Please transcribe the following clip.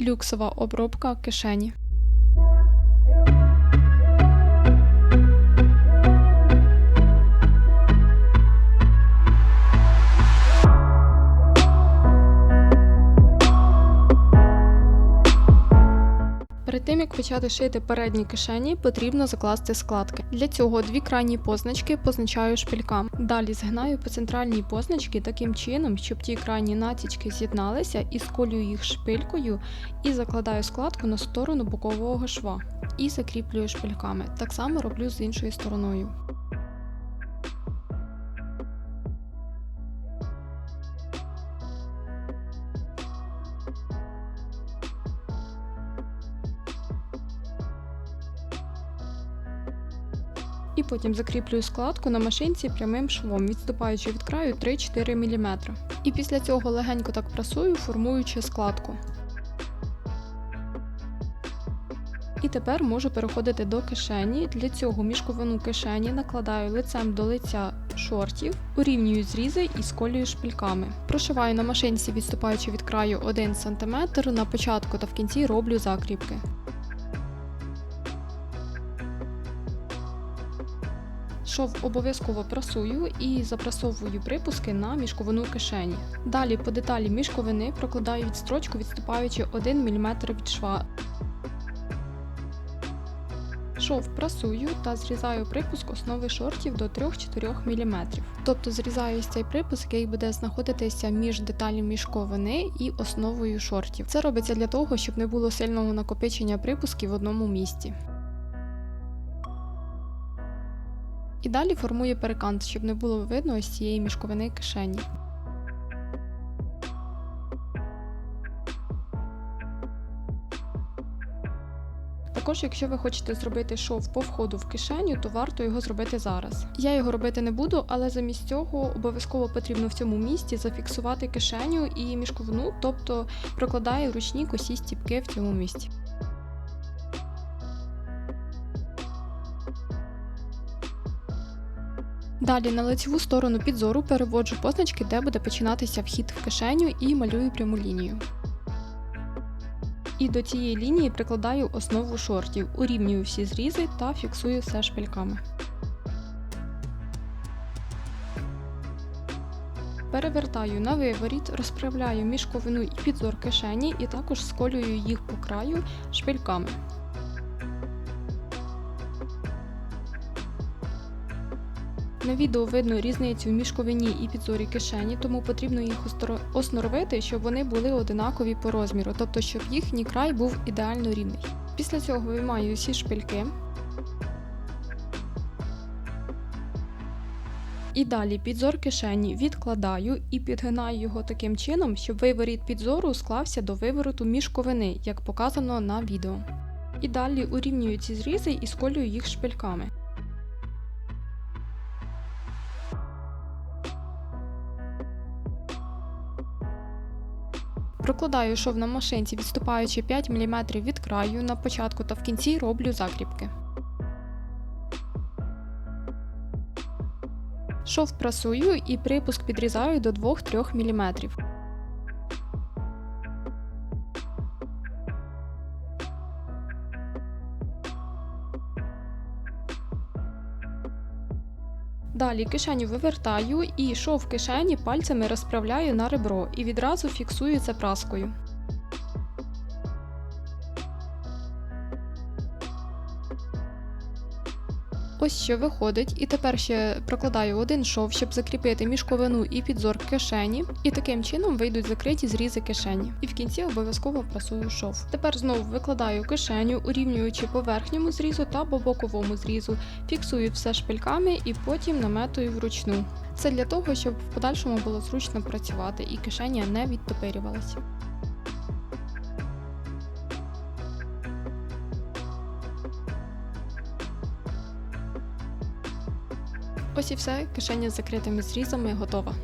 Люксова обробка кишені. Перед тим як почати шити передні кишені, потрібно закласти складки. Для цього дві крайні позначки позначаю шпильками. Далі згинаю по центральній позначці таким чином, щоб ті крайні натічки з'єдналися і сколюю їх шпилькою і закладаю складку на сторону бокового шва і закріплюю шпильками. Так само роблю з іншою стороною. І потім закріплюю складку на машинці прямим швом, відступаючи від краю 3-4 мм. І після цього легенько так прасую, формуючи складку. І тепер можу переходити до кишені. Для цього мішковину кишені накладаю лицем до лиця шортів, урівнюю зрізи і сколюю шпильками. Прошиваю на машинці, відступаючи від краю 1 см, на початку та в кінці роблю закріпки. Шов обов'язково прасую і запрасовую припуски на мішковину кишені. Далі по деталі мішковини прокладаю відстрочку, відступаючи 1 мм від шва. Шов прасую та зрізаю припуск основи шортів до 3-4 мм. Тобто зрізаю цей припуск, який буде знаходитися між деталлю мішковини і основою шортів. Це робиться для того, щоб не було сильного накопичення припусків в одному місці. І далі формую перекант, щоб не було видно ось цієї мішковини кишені. Також, якщо ви хочете зробити шов по входу в кишеню, то варто його зробити зараз. Я його робити не буду, але замість цього обов'язково потрібно в цьому місці зафіксувати кишеню і мішковину, тобто прокладаю ручні косі стіпки в цьому місці. Далі на лицеву сторону підзору переводжу позначки, де буде починатися вхід в кишеню і малюю пряму лінію. І до цієї лінії прикладаю основу шортів, урівнюю всі зрізи та фіксую все шпильками. Перевертаю на виворіт, розправляю мішковину і підзор кишені і також сколюю їх по краю шпильками. На відео видно різницю в мішковині і підзорі кишені, тому потрібно їх осноровити, щоб вони були одинакові по розміру, тобто щоб їхній край був ідеально рівний. Після цього виймаю всі шпильки. І далі підзор кишені відкладаю і підгинаю його таким чином, щоб виворіт підзору склався до вивороту мішковини, як показано на відео. І далі урівнюю ці зрізи і сколюю їх шпильками. Прокладаю шов на машинці, відступаючи 5 мм від краю, на початку та в кінці роблю закріпки. Шов прасую і припуск підрізаю до 2-3 мм. Далі кишеню вивертаю і шов кишені пальцями розправляю на ребро і відразу фіксую це праскою. Ось що виходить, і тепер ще прокладаю один шов, щоб закріпити мішковину і підзор кишені, і таким чином вийдуть закриті зрізи кишені. І в кінці обов'язково прасую шов. Тепер знову викладаю кишеню, урівнюючи по верхньому зрізу та по боковому зрізу, фіксую все шпильками і потім наметую вручну. Це для того, щоб в подальшому було зручно працювати і кишеня не відтопирювалася. Ось і все, кишеня з закритими зрізами готова.